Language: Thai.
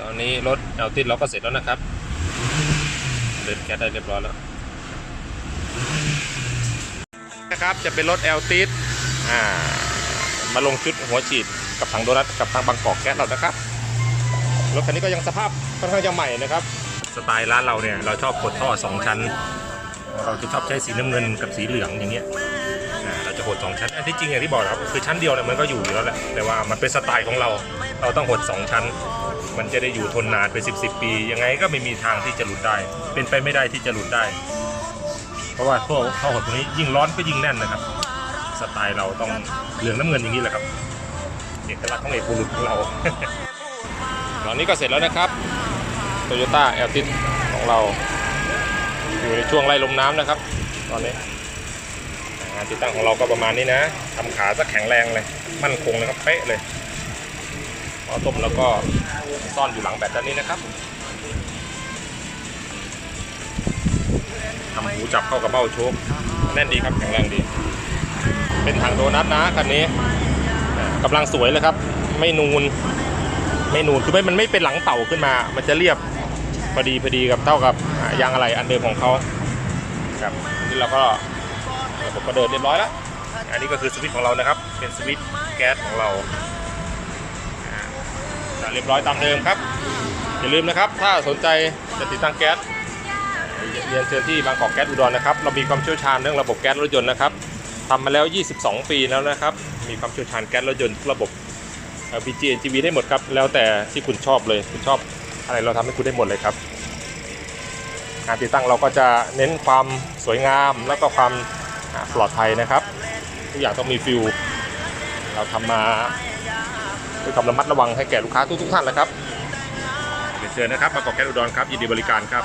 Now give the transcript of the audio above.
ตอนนี้รถแอลติดเราก็เสร็จแล้วนะครับเดินแก๊สได้เรียบร้อยแล้วนะครับจะเป็นรถแอลติดอ่ามาลงชุดหัวฉีดกับถังโดนัทกับทางบางกอกแก๊สเรานะครับรถคันนี้ก็ยังสภาพค่อนข้างจะใหม่นะครับ สไตล์ร้านเราเนี่ยเราชอบกดท่อสองชั้น เราจะชอบใช้สีน้ำเงินกับสีเหลืองอย่างเงี้ยอ่าเราจะ หดสองชั้นอันที่จริงอย่างที่บอกครับคือชั้นเดียวเนี่ยมันก็อยู่อยู่แล้วแหละแต่ว่ามันเป็นสไตล์ของเรา เราต้องหดสองชั้น มันจะได้อยู่ทนนานเป็นสิบสิบปี ยังไงก็ไม่มีทางที่จะหลุดได้ เป็นไปไม่ได้ที่จะหลุดได้ เพราะว่าท่อท่อหดตรงนี้ยิ่งร้อนก็ยิ่งแน่นนะครับ สไตล์เราต้องเหลืองน้ำเงินอย่างนี้แหละครับเอกลักษณ์ของเอกบุรุษของเราตอนนี้ก็เสร็จแล้วนะครับโตโยต้าแอลติสของเรา อยู่ในช่วงไล่ลมน้ำนะครับ ตอนนี้ ติดตั้งของเราก็ประมาณนี้นะทำขาสักแข็งแรงเลย มั่นคงนะครับเป๊ะเลยล้อต้มแล้วก็ซ่อนอยู่หลังแบตด้านนี้นะครับทำหูจับเข้ากับเบ้าโชคแน่นดีครับแข็งแรงดี เป็นถังโดนัทนะคันนี้อ่ากำลังสวยเลยครับ ไม่นูนไม่นูนคือไม่มันไม่เป็นหลังเต่าขึ้นมา มันจะเรียบพอดีพอดีกับเท่ากับยางอะไรอันเดิมของเขาครับนี่เราก็ ระบบก็เดินเรียบร้อยแล้ว อันนี้ก็คือสวิตช์ของเรานะครับ เป็นสวิตช์แก๊สของเราเรียบร้อยตามเดิมครับ อย่าลืมนะครับ ถ้าสนใจจะติดตั้งแก๊สเรียนเชิญที่บางกอกแก๊สอุดรนะครับ เรามีความเชี่ยวชาญเรื่องระบบแก๊สรถยนต์นะครับทำมาแล้ว 22 ปีแล้วนะครับ มีความเชี่ยวชาญแก๊สรถยนต์ระบบ LPG NGV ได้หมดครับ แล้วแต่ที่คุณชอบเลย คุณชอบอะไรเราทำให้คุณได้หมดเลยครับงานติดตั้งเราก็จะเน้นความสวยงาม แล้วก็ความ ปลอดภัยนะครับ ทุกอย่างต้องมีฟิวเราทำมาด้วยความระมัดระวังให้แก่ลูกค้าทุกๆท่านนะครับเรียนเชิญนะครับ มากาะแก้วอุดรครับ ยินดีบริการครับ